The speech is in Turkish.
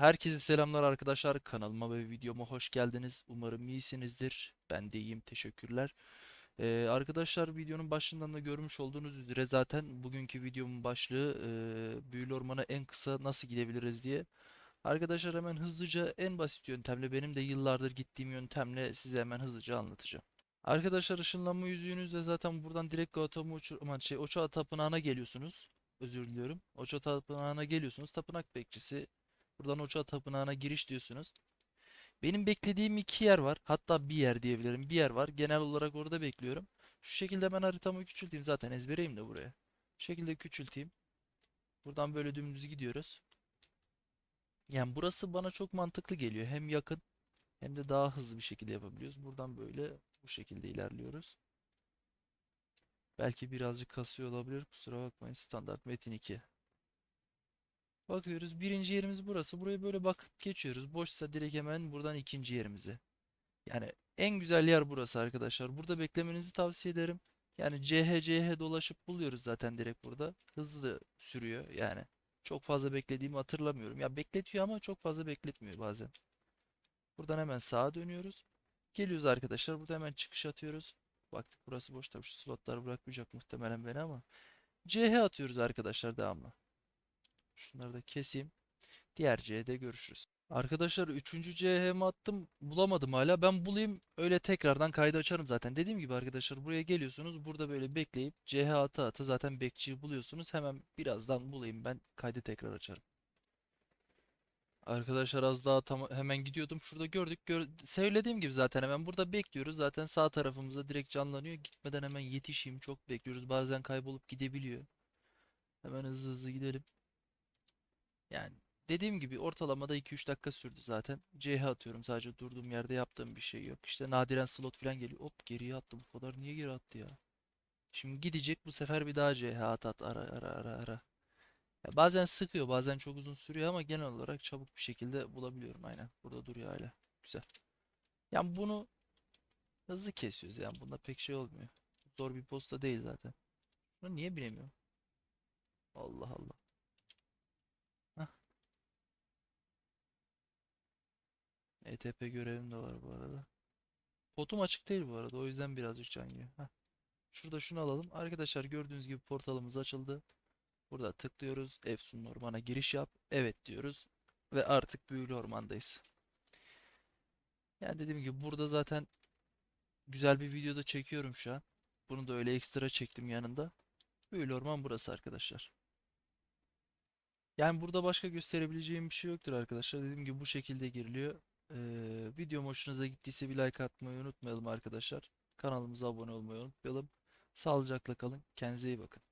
Herkese selamlar arkadaşlar. Kanalıma ve videoma hoş geldiniz. Umarım iyisinizdir. Ben de iyiyim. Teşekkürler. Ee, arkadaşlar videonun başından da görmüş olduğunuz üzere zaten bugünkü videomun başlığı e, Büyülü Orman'a en kısa nasıl gidebiliriz diye. Arkadaşlar hemen hızlıca en basit yöntemle benim de yıllardır gittiğim yöntemle size hemen hızlıca anlatacağım. Arkadaşlar ışınlanma yüzüğünüzle zaten buradan direkt Gautama uçur, şey Ochoa Tapınağı'na geliyorsunuz. Özür diliyorum. Ochoa Tapınağı'na geliyorsunuz. Tapınak bekçisi Buradan Ochoa Tapınağı'na giriş diyorsunuz. Benim beklediğim iki yer var. Hatta bir yer diyebilirim. Bir yer var. Genel olarak orada bekliyorum. Şu şekilde ben haritamı küçülteyim. Zaten ezbereyim de buraya. Şu şekilde küçülteyim. Buradan böyle dümdüz gidiyoruz. Yani burası bana çok mantıklı geliyor. Hem yakın hem de daha hızlı bir şekilde yapabiliyoruz. Buradan böyle bu şekilde ilerliyoruz. Belki birazcık kasıyor olabilir. Kusura bakmayın. Standart Metin 2. Bakıyoruz birinci yerimiz burası. Buraya böyle bakıp geçiyoruz. Boşsa direkt hemen buradan ikinci yerimize. Yani en güzel yer burası arkadaşlar. Burada beklemenizi tavsiye ederim. Yani CH CH dolaşıp buluyoruz zaten direkt burada. Hızlı sürüyor yani. Çok fazla beklediğimi hatırlamıyorum. Ya bekletiyor ama çok fazla bekletmiyor bazen. Buradan hemen sağa dönüyoruz. Geliyoruz arkadaşlar. Burada hemen çıkış atıyoruz. Baktık burası boş tabii şu slotları bırakmayacak muhtemelen beni ama. CH atıyoruz arkadaşlar devamlı. Şunları da keseyim. Diğer C'de görüşürüz. Arkadaşlar 3. CH'mi attım. Bulamadım hala. Ben bulayım. Öyle tekrardan kaydı açarım zaten. Dediğim gibi arkadaşlar buraya geliyorsunuz. Burada böyle bekleyip CH atı atı zaten bekçiyi buluyorsunuz. Hemen birazdan bulayım ben. Kaydı tekrar açarım. Arkadaşlar az daha tam hemen gidiyordum. Şurada gördük. Gör söylediğim gibi zaten hemen burada bekliyoruz. Zaten sağ tarafımızda direkt canlanıyor. Gitmeden hemen yetişeyim. Çok bekliyoruz. Bazen kaybolup gidebiliyor. Hemen hızlı hızlı gidelim. Yani dediğim gibi ortalamada 2-3 dakika sürdü zaten. CH atıyorum sadece durduğum yerde yaptığım bir şey yok. İşte nadiren slot falan geliyor. Hop geriye attı bu kadar niye geri attı ya? Şimdi gidecek bu sefer bir daha CH at at ara ara ara ara. Ya bazen sıkıyor bazen çok uzun sürüyor ama genel olarak çabuk bir şekilde bulabiliyorum aynen. Burada duruyor hala. Güzel. Yani bunu hızlı kesiyoruz yani bunda pek şey olmuyor. Zor bir posta değil zaten. Şuna niye binemiyorum? Allah Allah. ETP görevim de var bu arada. Potum açık değil bu arada. O yüzden birazcık can yiyor. Heh. Şurada şunu alalım. Arkadaşlar gördüğünüz gibi portalımız açıldı. Burada tıklıyoruz. Efsun Orman'a giriş yap. Evet diyoruz. Ve artık Büyülü Orman'dayız. Yani dediğim gibi burada zaten güzel bir videoda çekiyorum şu an. Bunu da öyle ekstra çektim yanında. Büyülü Orman burası arkadaşlar. Yani burada başka gösterebileceğim bir şey yoktur arkadaşlar. Dediğim gibi bu şekilde giriliyor. Ee, videom hoşunuza gittiyse bir like atmayı unutmayalım arkadaşlar. Kanalımıza abone olmayı unutmayalım. Sağlıcakla kalın. Kendinize iyi bakın.